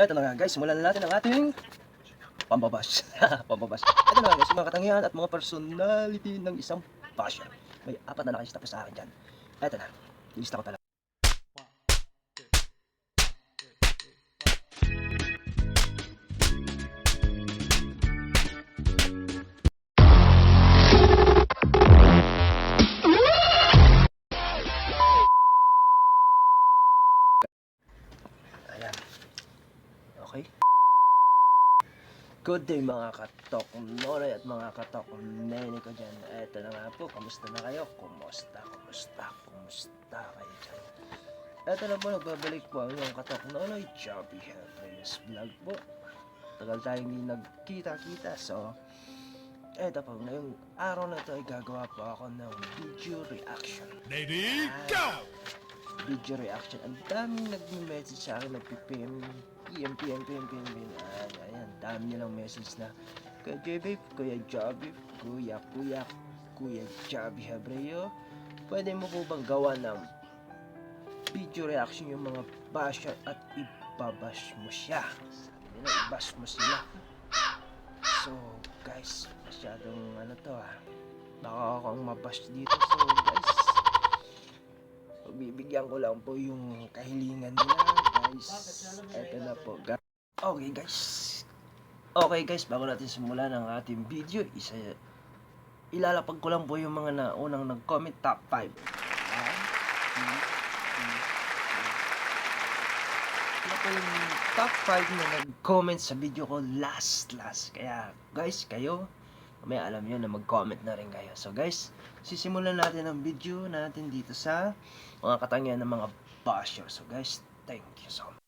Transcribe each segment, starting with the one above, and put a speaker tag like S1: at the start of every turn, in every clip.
S1: Eto na nga guys, simulan na natin ang ating pambabash. pambabash. Eto na nga guys, mga katangian at mga personality ng isang basher. May apat na nakalista po sa akin dyan. Eto na, lista ko talaga. Good day mga katok nonoy at mga katok nene ko dyan. Eto na nga po, kamusta na kayo? Kumusta, kumusta, kumusta kayo dyan? Eto na po, nagbabalik po ang inyong katok nonoy, Chubby Helpers Vlog po. Tagal tayong hindi nagkita-kita, so... Eto po, ngayong araw na to ay gagawa po ako ng video reaction.
S2: Lady,
S1: Ah.
S2: go!
S1: video reaction. Ang daming nag-message sa akin, nag-PM, PM, PM, PM, PM, PM. Ayan, ayan, dami nilang message na, Kuya JB, Kuya Joby, Kuya, Kuya, Kuya Joby Hebreo, pwede mo po bang gawa ng video reaction yung mga basher at ibabash mo siya. Sabi nila, ibash mo sila. So, guys, masyadong ano to ah. Baka akong mabash dito. So, guys, Bibigyan ko lang po yung kahilingan nila, guys. Eto na po. Okay, guys. Okay, guys, bago natin simulan ang ating video, isa ilalapag ko lang po yung mga naunang nag-comment top 5. Ito yung top 5 na nag-comment sa video ko last last. Kaya, guys, kayo, may alam nyo na mag-comment na rin kayo. So, guys, sisimulan natin ang video natin dito sa mga katangian ng mga basher. So guys, thank you so much.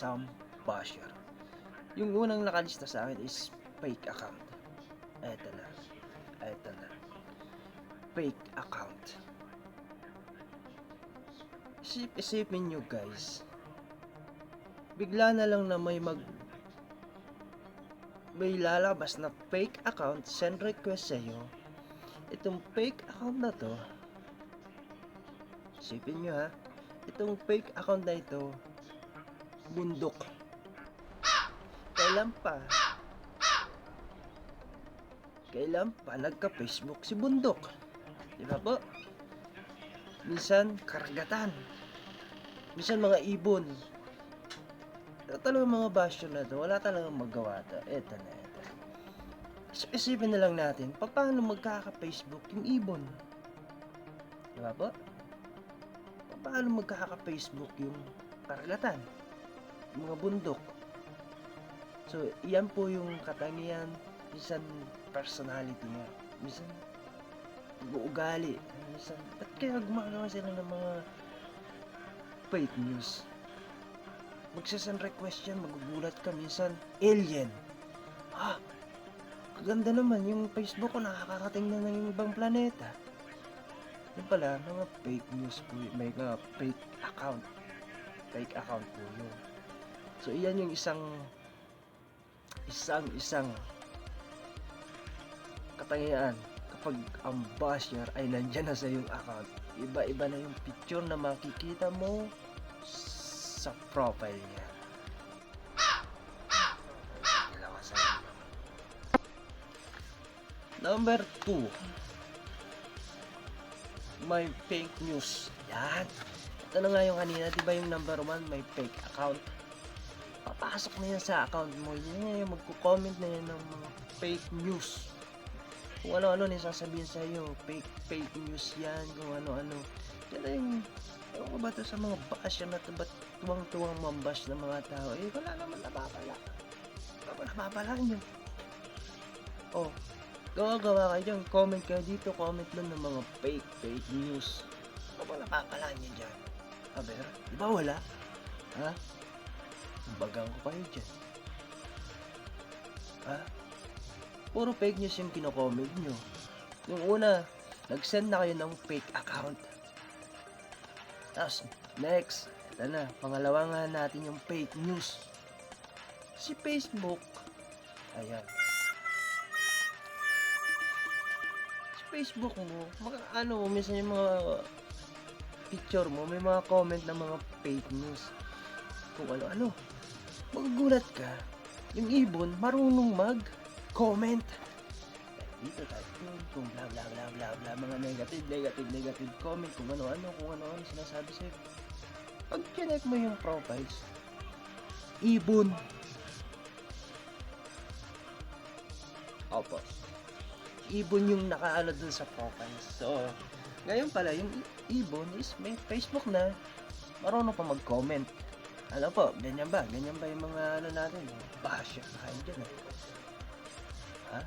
S1: Isang basher. Yung unang nakalista sa akin is fake account. Eto na. Eto na. Fake account. Isip isipin nyo guys. Bigla na lang na may mag may lalabas na fake account send request sa'yo. Itong fake account na to Isipin nyo ha, itong fake account na ito, bundok. Kailan pa? Kailan pa nagka-Facebook si bundok? Di ba po? Minsan, karagatan. Minsan, mga ibon. Ito talaga mga bastion na to, wala talagang magawa to. Eto na, eto. Is- Isipin na lang natin, paano magkaka-Facebook yung ibon? Di ba po? paano magkaka-Facebook yung karagatan? Mga bundok. So, iyan po yung katangian, minsan personality niya, minsan uugali, minsan, ba't kaya gumagawa sila ng mga fake news? Magsasend request yan, magugulat ka minsan, alien. Ah, kaganda naman, yung Facebook ko nakakarating na ng ibang planeta. Yung pala, mga fake news po, may mga fake account. Fake account po yun. So, iyan yung isang isang isang katangian kapag ang basher ay nandyan na sa iyong account. Iba-iba na yung picture na makikita mo sa profile niya. Number 2 may fake news. Yan. Ito na nga yung kanina. Di ba yung number 1 may fake account papasok na yan sa account mo. Yan na yung magko-comment na yan ng mga fake news. Kung ano-ano na sasabihin sa iyo, fake fake news yan, kung ano-ano. Yan na yung, ewan ko ba to sa mga basher na to, ba't tuwang-tuwang mambash ng mga tao? Eh, wala naman napapala. Wala napapala nyo? Oh, gawa-gawa kayo dyan. Comment kayo dito, comment lang ng mga fake, fake news. Wala napapala nyo dyan? Aber, di ba wala? Ha? Bagang ko kayo dyan. Ha? Puro fake news yung kino-comment nyo. Yung una, nag-send na kayo ng fake account. Tapos, next, ito na, pangalawa nga natin yung fake news. Si Facebook, ayan. Si Facebook mo, mga ano, minsan yung mga picture mo, may mga comment na mga fake news. Kung ano-ano. Magugulat ka, yung ibon marunong mag-comment. Dito tayo kung bla bla bla bla bla, mga negative, negative, negative comment, kung ano-ano, kung ano-ano sinasabi sa'yo. Pag chinek mo yung profiles, ibon. Opo. Ibon yung nakaano dun sa profiles. So, ngayon pala, yung ibon is may Facebook na, marunong pa mag-comment. Ano po, ganyan ba? Ganyan ba yung mga ano natin? Basher na kayo dyan eh. Ha?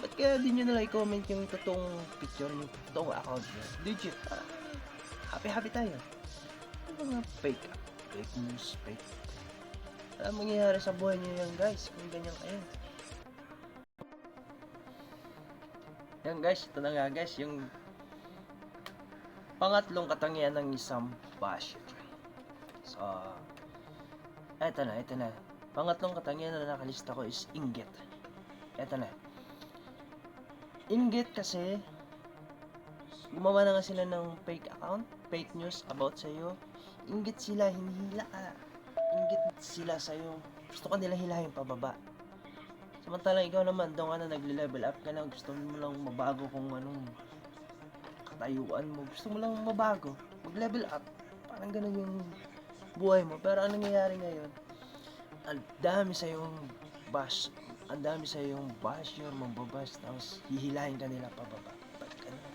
S1: Ba't kaya di nyo nalang i-comment yung totoong picture yung totoong account nyo? Legit. Ah, happy-happy tayo. Yung mga fake, fake news, fake. Ano mangyayari sa buhay nyo yan guys kung ganyan kayo? Yan guys, ito na nga guys, yung pangatlong katangian ng isang basher. So, eto na, eto na. Pangatlong katangian na nakalista ko is inggit. Eto na. Inggit kasi, gumawa na nga sila ng fake account, fake news about sa'yo. Inggit sila, hinihila ka. Inggit sila sa'yo. Gusto ka nila hilahin pababa. Samantalang ikaw naman, doon ka na nagle-level up ka na. Gusto mo lang mabago kung anong katayuan mo. Gusto mo lang mabago. Mag-level up. Parang ganun yung buhay mo. Pero anong nangyayari ngayon? Ang dami sa yung bash. Ang dami sa yung basher, mambabash, tapos hihilahin ka nila pababa. Ganun?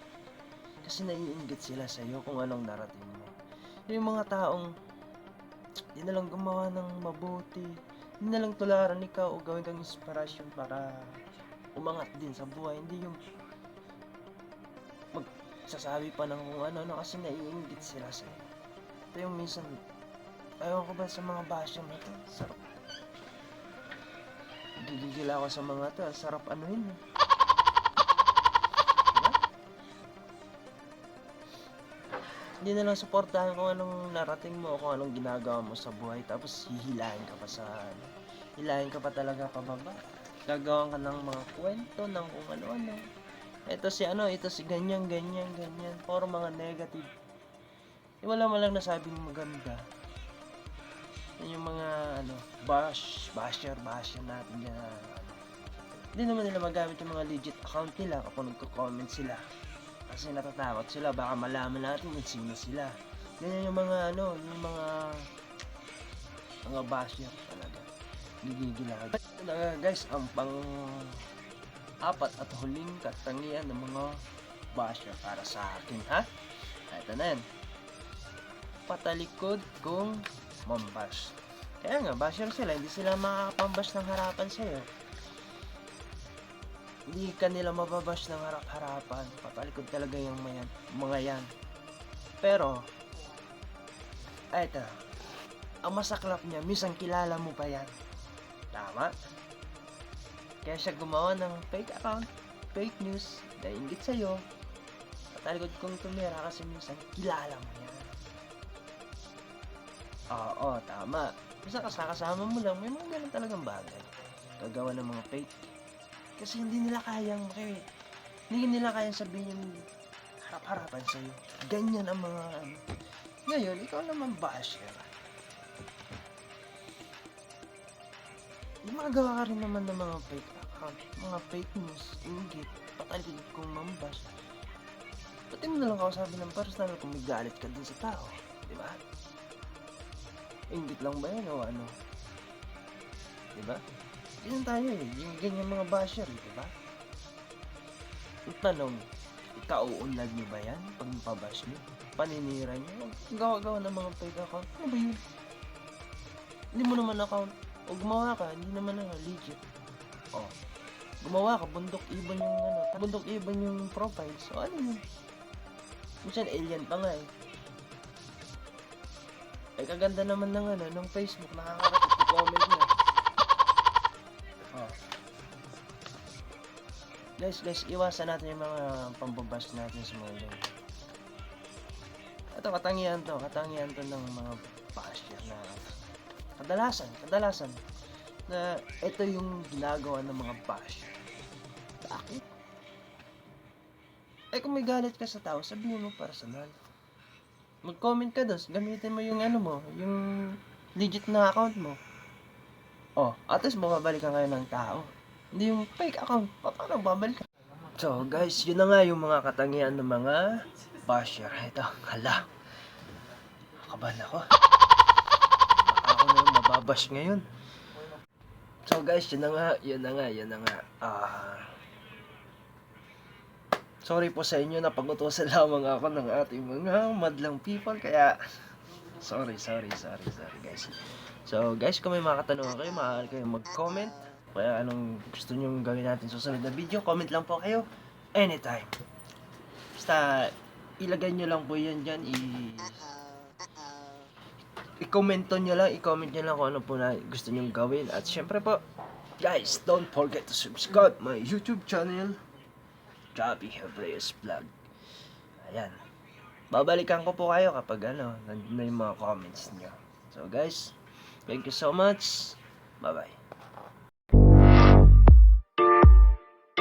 S1: Kasi naiinggit sila sa iyo kung anong narating mo. Yung mga taong di na lang gumawa ng mabuti, di na lang tularan ikaw o gawin kang inspirasyon para umangat din sa buhay. Hindi yung magsasabi pa ng kung ano-ano kasi naiinggit sila sa iyo. Ito yung minsan, ayaw ko ba sa mga basher na to? Sarap. Gigigil ako sa mga to. Sarap eh. Diba? Hindi na lang suportahan kung anong narating mo, kung anong ginagawa mo sa buhay, tapos hihilahin ka pa sa ano. Hilahin ka pa talaga pababa. Gagawan ka ng mga kwento ng kung ano-ano. Ito si ano, ito si ganyan, ganyan, ganyan. Puro mga negative. Eh, wala man lang nasabing maganda. Yan yung mga ano, bash, basher, basher natin na, ano. Hindi naman nila magamit yung mga legit account nila kapag nagko-comment sila. Kasi natatakot sila, baka malaman natin kung sino sila. Ganyan yung mga ano, yung mga mga basher talaga. Gigigil ako. Ito na nga, guys, ang pang apat at huling katangian ng mga basher para sa akin, ha? Ito na yan. Patalikod kung mambash. Kaya nga, basher sila, hindi sila makakapambash ng harapan sa'yo. Hindi ka nila mababash ng harap-harapan. Papalikod talaga yung mga, mga yan. Pero, eto, ang masaklap niya, minsan kilala mo pa yan. Tama? Kaya siya gumawa ng fake account, fake news, nainggit sa'yo. Patalikod kong tumira kasi minsan kilala mo yan. Oo, tama. Minsan kasama mo lang, may mga ganun talagang bagay. Gagawa ng mga fake. Kasi hindi nila kayang maki... Hindi nila kayang sabihin yung harap-harapan sa'yo. Ganyan ang mga... Ngayon, ikaw naman basher. Gumagawa ka rin naman ng mga fake account, mga fake news, inggit, patalikod kong mambas. Pati mo na lang kausapin ng personal kung may galit ka din sa tao, di ba? Inggit lang ba yan o ano? Di ba? Ganyan tayo eh, yung ganyan mga basher, eh, di ba? Ang tanong, ikauunlad niyo ba yan pag napabash niyo? Paninira niyo? Gawa-gawa ng mga fake account? Ano ba yun? Hindi mo naman account o gumawa ka, hindi naman na legit. Oh. Gumawa ka, bundok ibon yung ano, bundok ibon yung profile. So ano yun? Minsan alien pa nga eh. Ay kaganda naman ng ano, ng Facebook, nakakarating comment niya. Oh. Guys, guys, iwasan natin yung mga pambabash natin sa mga ganyan. Ito, katangian to, katangian to ng mga basher na kadalasan, kadalasan, na ito yung ginagawa ng mga bash. Bakit? Eh kung may galit ka sa tao, sabihin mo personal. Mag-comment ka doon, gamitin mo yung ano mo, yung legit na account mo. Oh, at least mababalikan kayo ng tao. Hindi yung fake account, pa- paano babalikan? So guys, yun na nga yung mga katangian ng mga basher. Ito, hala. Kabahan ako ako na yung mababash ngayon. So guys, yun na nga, yun na nga, yun na nga. Ah... sorry po sa inyo na pagutusan lamang ako ng ating mga madlang people. Kaya, sorry, sorry, sorry, sorry guys. So guys, kung may mga katanungan kayo, maaari kayo mag-comment. Kaya anong gusto nyo gawin natin susunod na video, comment lang po kayo anytime. Basta, ilagay nyo lang po yan dyan, i i-commento nyo lang, i-comment nyo lang kung ano po na gusto nyo gawin. At syempre po, guys, don't forget to subscribe my YouTube channel, Chubby Hebrews Vlog. Ayan. Babalikan ko po kayo kapag ano, nandun na yung mga comments nyo. So guys, thank you so much. Bye-bye.